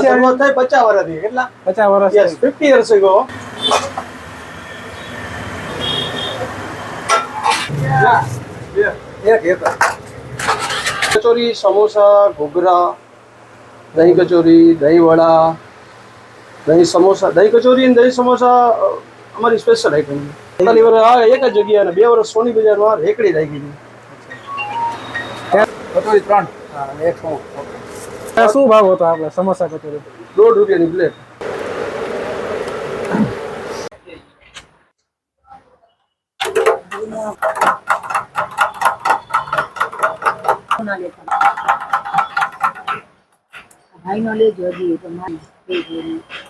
Time છે શરૂઆત થઈ પચાસ વર્ષથી. કેટલા? પચાસ વર્ષ yes fifty years ago kachori samosa ઘોઘરા દહીં કચોરી દહીં વડા દહીં સમોસા. દહીં કચોરી અને દહીં સમોસા અમારી સ્પેશિયલ આઈટમ છે. ખાલી વર્ષ આ એક જ જગ્યાએ બે વર્ષ સોની બજારમાં રેકડી રાખી હતી કચોરી ત્રણ. અને એક સમોસા શું ભાવ હતો આપણે સમોસા કચોરી? દોઢ રૂપિયાની પ્લેટ ભાઈ નો લેજો હજી તો મારી લેજો નહીં. કચોરી છે આવે.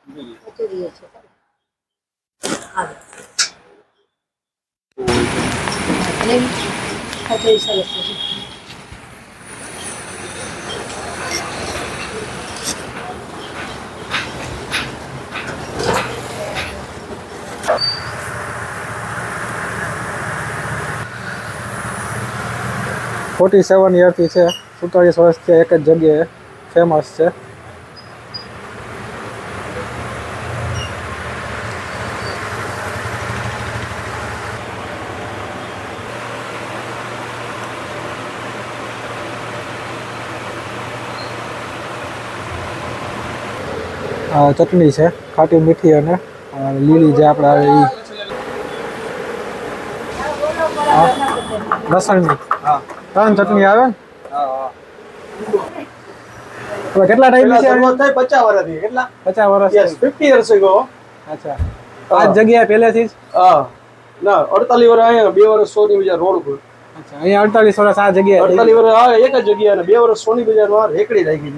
અને કચોરી સરસ છે ફોર્ટી સેવન યરથી છે સુડતાલીસ વર્ષથી એક જ જગ્યાએ ફેમસ છે. ચટણી છે ખાટી મીઠી અને લીલી જે આપણે આવે એ લસણની. ત્રણ ચટણી આવે ને? કેટલા ટાઈમ થઈ પચાસ વર્ષથી કેટલા? પચાસ વર્ષ ફિફ્ટી યર્સ અગો અચ્છા. આ જગ્યા પહેલેથી જ? હા. ના અડતાલીસ વર્ષ અહીંયા બે વર્ષ સોની બજાર રોડ ઉપર. અચ્છા અહીંયા અડતાલીસ વર્ષ આ જગ્યા. અડતાલીસ વર્ષ આ એક જ જગ્યા બે વર્ષ સોની બજાર રેકડી રાખી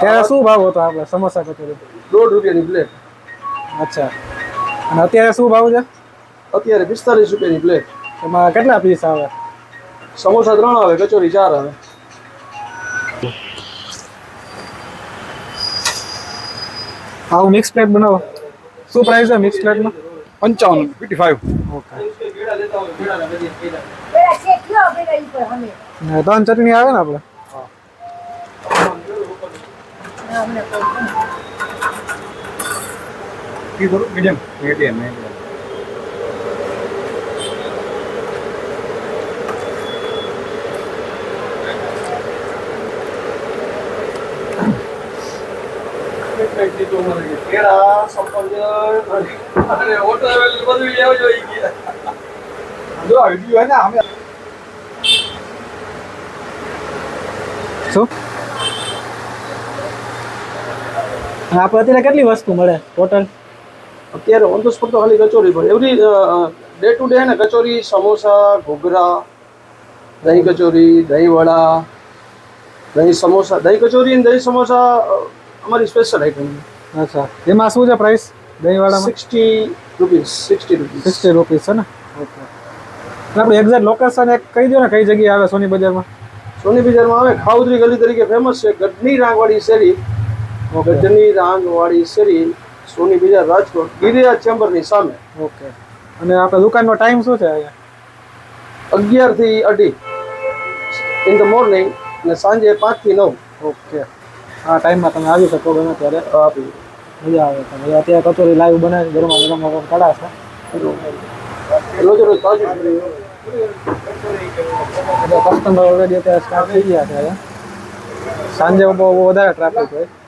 ત્યારે શું ભાવ હતો આપણે સમોસા કચોરી? દોઢ રૂપિયાની પ્લેટ અચ્છા. અને અત્યારે શું ભાવ છે? અત્યારે પિસ્તાલીસ રૂપિયાની પ્લેટ એમાં કેટલા પીસ આવે? સમોસા ત્રણ આવે કચોરી ચાર આવે. આવું મિક્સ પ્લેટ બનાવો. શું પ્રાઇસ છે મિક્સ પ્લેટમાં પંચાવન ફિફ્ટી ફાઈવ. ઓકે. ત્રણ ચટણી આવે ને આપણે? ના, અમને કોઈ નહીં. મીડિયમ મીડિયમ મીડિયમ કેળા સફરજન અને watermelon બધું લેવું જોઈએ ગયા. જો આ વીડિયો હે ને અમે આપણે અત્યારે કેટલી વસ્તુ મળે ટોટલ અત્યારે ઓન ધ સ્પોટ તો ખાલી કચોરી પણ એવરી ડે ટુ ડે ને કચોરી સમોસા ઘૂઘરા દહીં કચોરી દહીં વડા દહીં સમોસા દહીં કચોરી અને દહીં સમોસા અમારી સ્પેશિયલ આઈટમ અચ્છા. એમાં શું છે price દહીંવાળામાં sixty rupees sixty rupees sixty rupees છે ને? ઓકે. આપણે એક્ઝેક્ટ લોકેશન એક કહી દો ને કઈ જગ્યાએ આવે સોની બજારમાં? સોની બજારમાં આવે. ખાઉદરી ગલી તરીકે ફેમસ છે. ગઢની રાંગવાડી શેરી. ગઢની રાંગવાડી શેરી સોની બીજા રાજકોટ ગિરિરાજ ચેમ્બરની સામે. ઓકે અને આપણે દુકાનનો ટાઈમ શું છે અહીંયા? અગિયારથી અઢી. ઇન ધ મોર્નિંગ અને સાંજે પાંચથી નવ. ઓકે આ ટાઈમમાં તમે આવી શકો ગમે ત્યારે. આપી મજા આવે તમે અત્યારે કચોરી લાઈવ બનાવી ગરમા ગરમ ગરમ કઢાશે રોજ રોજ તાજું કસ્ટમર ઓલરેડી અત્યારે સ્ટાર્ટ થઈ ગયા છે સાંજે બહુ વધારે ટ્રાફિક હોય.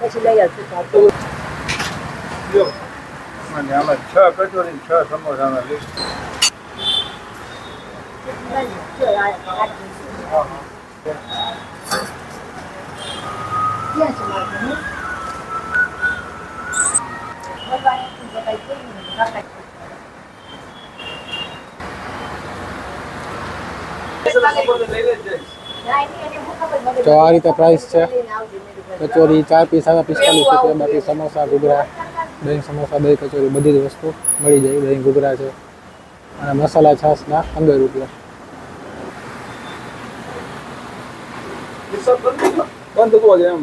પછી લઈ આવશે મને આમાં છ કચોરી છ સમોસાના લિસ્ટ તો આ રીતે પ્રાઇસ છે. કચોરી ચાર પીસ આવે પિસ્તાલીસ રૂપિયા બાકી સમોસા ઘૂઘરા દહીં સમોસા દહીં કચોરી બધી જ વસ્તુ મળી જાય દહીં ઘૂઘરા છે. અને મસાલા છાશના પંદર રૂપિયા. હિસાબ બંધ થઈ ગયો બંધ થતું હોય એમ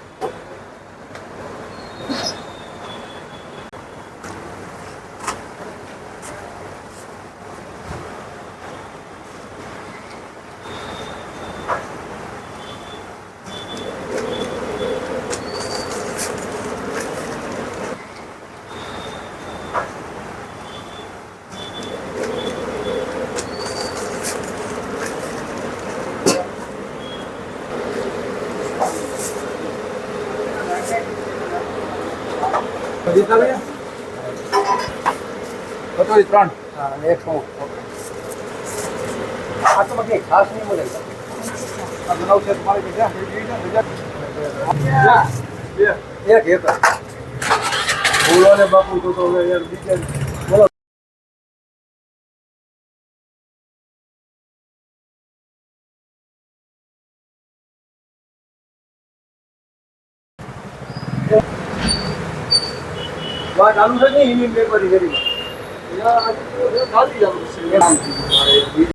કચોરી ત્રણ. એક સમોસા. આ તો બાકી ખાસ નહીં મળે આ બનાવશે તમારી બીજા. એક એક. ને બાપુ તો તો હવે યાર બીજા બોલો વાત ચાલુ છે ને